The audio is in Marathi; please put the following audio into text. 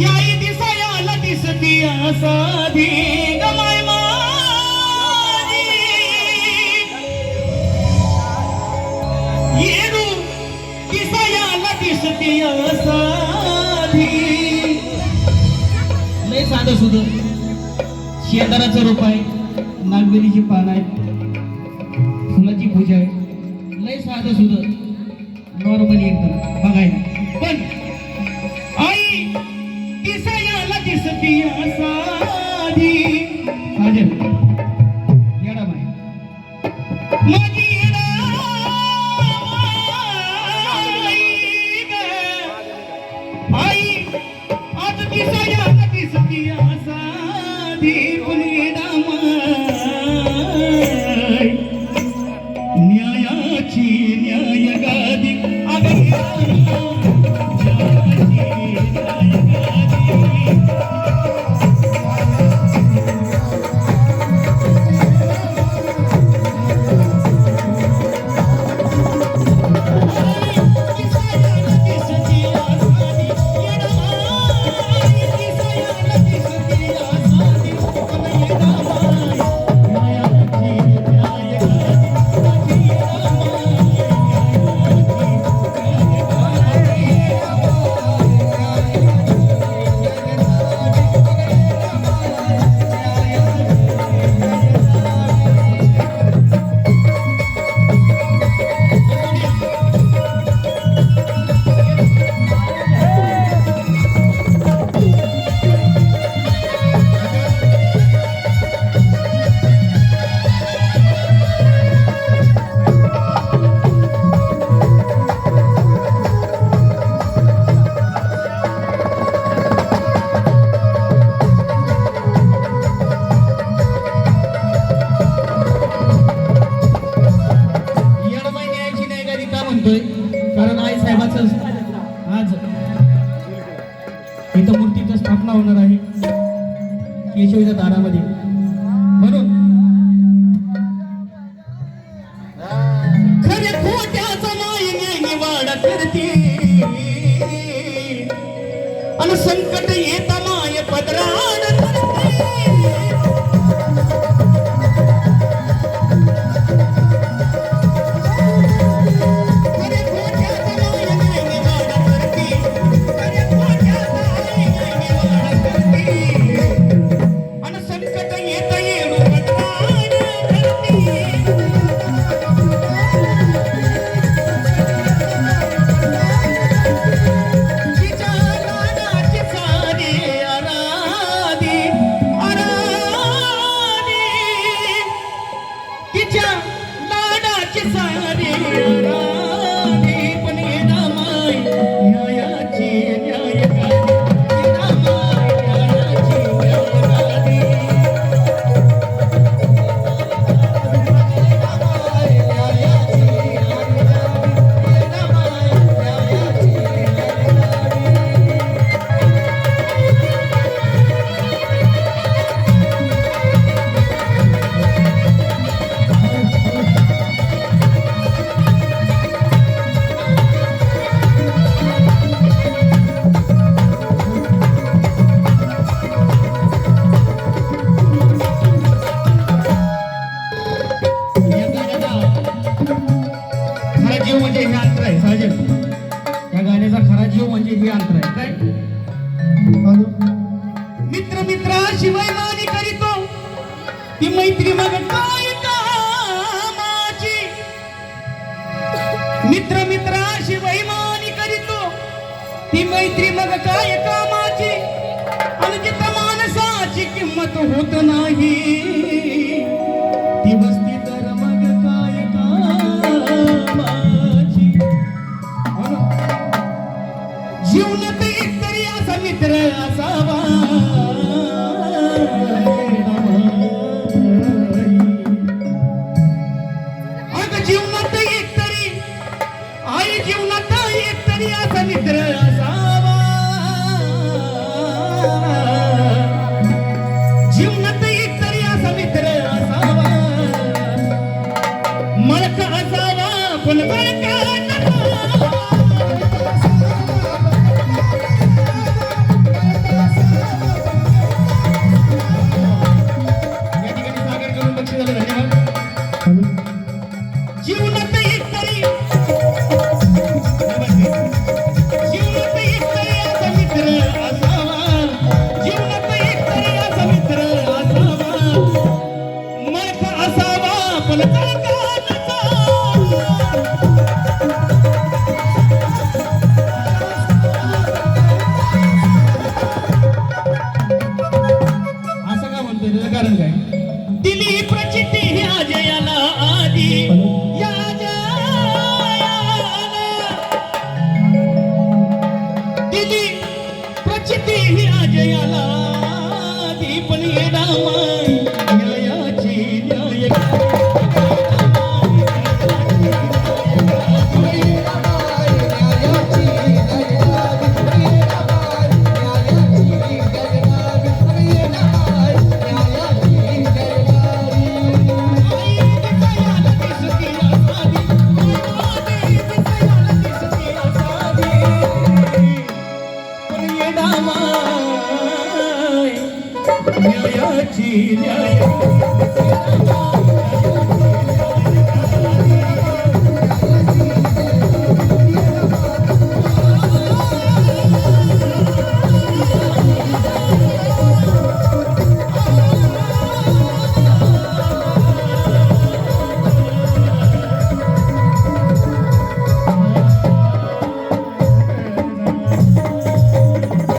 याई दिसायाला दिसती साधी गमाय माझी येडू दिसायाला दिसती साधी लय साधं सुध. शेजाराचं रोप आहे नागवेलीची पान आहेत फुलाची पूजा आहे. लय साधं सुध. नॉर्मली एकदम. बघायला. पण Mande म्हणतोय कारण आई साहेबाचं आज इथं मूर्तीचं स्थापना होणार आहे. केशवीच्या दारामध्ये. म्हणून खरे खोट्याचा नाही न्याय करते आणि संकट येतात जीव म्हणजे हे अंतर आहे साहजिक या गाण्याचा खरा जीव म्हणजे हे अंतर आहे काय? मित्र मित्रा शिवाय मानी करीतो. ती मैत्री मग काय कामाची? मित्र मित्रा शिवाय मानी करीतो. ती मैत्री मग काय कामाची? आणि जिथं माणसाची किंमत होत नाही. ती मित्र असावा. न्याय